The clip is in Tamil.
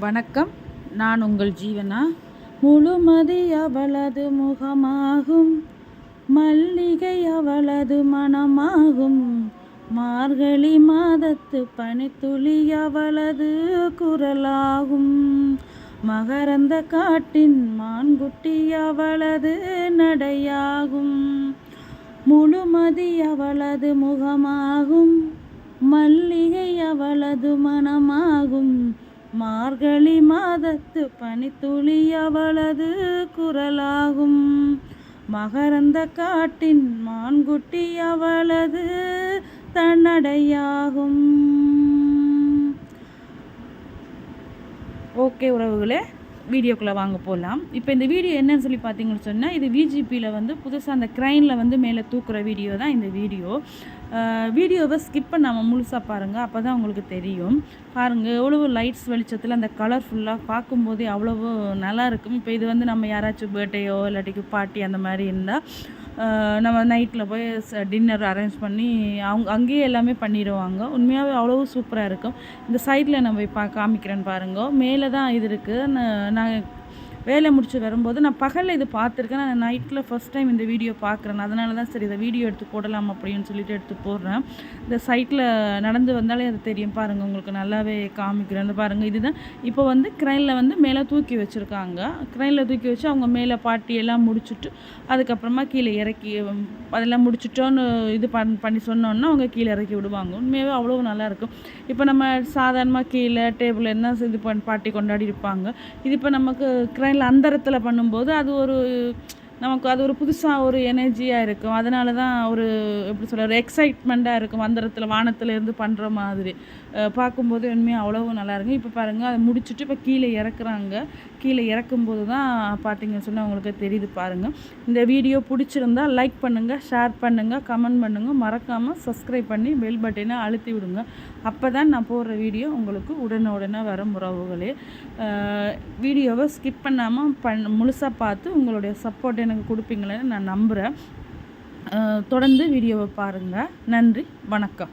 வணக்கம். நான் உங்கள் ஜீவனா? முழுமதி அவளது முகமாகும். மல்லிகை அவளது மனமாகும். மார்கழி மாதத்து பனித்துளி அவளது குரலாகும். மகரந்த காட்டின் மான்குட்டி அவளது நடையாகும். முழுமதி அவளது முகமாகும். மல்லிகை அவளது மனமாகும். மார்கழி மாதத்து பனித்துளி அவளது குரலாகும். மகரந்த காட்டின் மான்குட்டி அவளது தன்னடையாகும். ஓகே உறவுகளே வீடியோக்குள்ளே வாங்க போகலாம் இப்போ இந்த வீடியோ என்னன்னு சொல்லி பார்த்தீங்கன்னு சொன்னால் இது விஜிபியில் வந்து புதுசாக அந்த க்ரைனில் வந்து மேலே தூக்குற வீடியோ தான் இந்த வீடியோ. வீடியோவை ஸ்கிப் பண்ணாமல் முழுசாக பாருங்கள் அப்போ தான் உங்களுக்கு தெரியும். பாருங்கள் எவ்வளவு லைட்ஸ் வெளிச்சத்தில் அந்த கலர்ஃபுல்லாக பார்க்கும்போதே அவ்வளவு நல்லா இருக்கும். இப்போ இது வந்து நம்ம யாராச்சும் பர்த்டேயோ இல்லாட்டிக்கு பார்ட்டி அந்த மாதிரி இருந்தால் நம்ம நைட்டில் போய் டின்னர் அரேஞ்ச் பண்ணி அவங்க அங்கேயே எல்லாமே பண்ணிடுவாங்க. உண்மையாகவே அவ்வளோ சூப்பராக இருக்கும். இந்த சைடில் நம்ம இப்போ காமிக்கிறேன்னு பாருங்க. மேலே தான் இது இருக்குது நான் வேலை முடிச்சு வரும்போது நான் பகலில் இது பார்த்துருக்கேன். நான் நைட்டில் ஃபஸ்ட் டைம் இந்த வீடியோ பார்க்குறேன். அதனால தான் சரி இதை வீடியோ எடுத்து போடலாம் அப்படின்னு சொல்லிட்டு எடுத்து போடுறேன். இந்த சைட்டில் நடந்து வந்தாலே அது தெரியும். பாருங்கள் உங்களுக்கு நல்லாவே காமிக்கிறேன். பாருங்கள் இதுதான். இப்போ வந்து க்ரைனில் வந்து மேலே தூக்கி வச்சுருக்காங்க. க்ரைனில் தூக்கி வச்சு அவங்க மேலே பாட்டி எல்லாம் முடிச்சுட்டு அதுக்கப்புறமா கீழே இறக்கி அதெல்லாம் முடிச்சுட்டோன்னு இது பண் பண்ணி சொன்னோன்னா அவங்க கீழே இறக்கி விடுவாங்க. உண்மையாகவே அவ்வளோ நல்லாயிருக்கும். இப்போ நம்ம சாதாரணமாக கீழே டேபிள் என்ன இது பண்ணி பாட்டி கொண்டாடி இருப்பாங்க. இது இப்போ நமக்கு க்ரைன் சமையல் அந்தரத்தில் பண்ணும்போது அது ஒரு நமக்கு அது ஒரு புதுசாக ஒரு எனர்ஜியாக இருக்கும். அதனால தான் ஒரு எப்படி சொல்ல ஒரு எக்ஸைட்மெண்ட்டாக இருக்கும். அந்தரத்தில் வானத்துலேருந்து பண்ணுற மாதிரி. பார்க்கும்போது உண்மையாக அவ்வளவு நல்லா இருக்கும் இப்போ பாருங்கள் அதை முடிச்சுட்டு இப்போ கீழே இறக்குறாங்க. கீழே இறக்கும்போது தான் பார்த்தீங்கன்னு சொன்னால் உங்களுக்கு தெரியுது பாருங்கள் இந்த வீடியோ பிடிச்சிருந்தா லைக் பண்ணுங்கள் ஷேர் பண்ணுங்கள் கமெண்ட் பண்ணுங்கள் மறக்காமல் சப்ஸ்கிரைப் பண்ணி பெல் பட்டனை அழுத்தி விடுங்க. அப்போ தான் நான் போடுற வீடியோ உங்களுக்கு உடனே உடனே வர உறவுகளே. வீடியோவை ஸ்கிப் பண்ணாமல் பண் முழுசாக பார்த்து உங்களுடைய சப்போர்ட்டை எனக்கு கொடுப்பீங்களேன்னு நான் நம்புகிறேன் தொடர்ந்து வீடியோவை பாருங்கள் நன்றி. வணக்கம்.